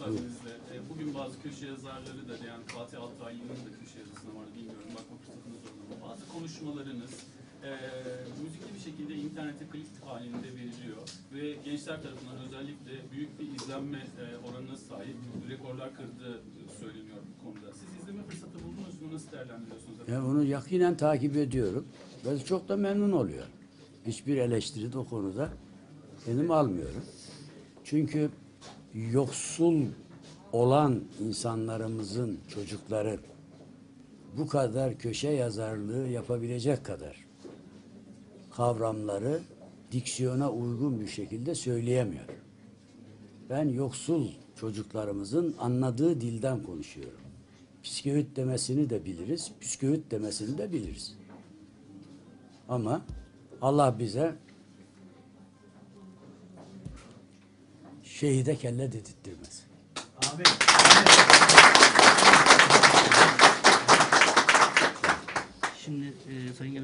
müsaadenizle. E, bugün bazı köşe yazarları da yani Fatih Altaylı'nın da köşe yazısına vardı bilmiyorum bakma fırsatınız oldu mu? Bazı konuşmalarınız e, müzikli bir şekilde internete klip halinde veriliyor ve gençler tarafından özellikle büyük bir izlenme e, oranına sahip rekorlar kırdığı söyleniyor bu konuda. Siz izleme fırsatı buldunuz mu? Nasıl değerlendiriyorsunuz? efendim? Ben bunu yakinen takip ediyorum. Ben çok da memnun oluyorum. Hiçbir eleştiri de o konuda benim almıyorum. Çünkü yoksul olan insanlarımızın çocukları bu kadar köşe yazarlığı yapabilecek kadar kavramları diksiyona uygun bir şekilde söyleyemiyor. Ben yoksul çocuklarımızın anladığı dilden konuşuyorum. Psikevit demesini de biliriz, püskevit demesini de biliriz. Ama Allah bize şehide kelle dedirttirmez. Amin. Şimdi e, Sayın Genel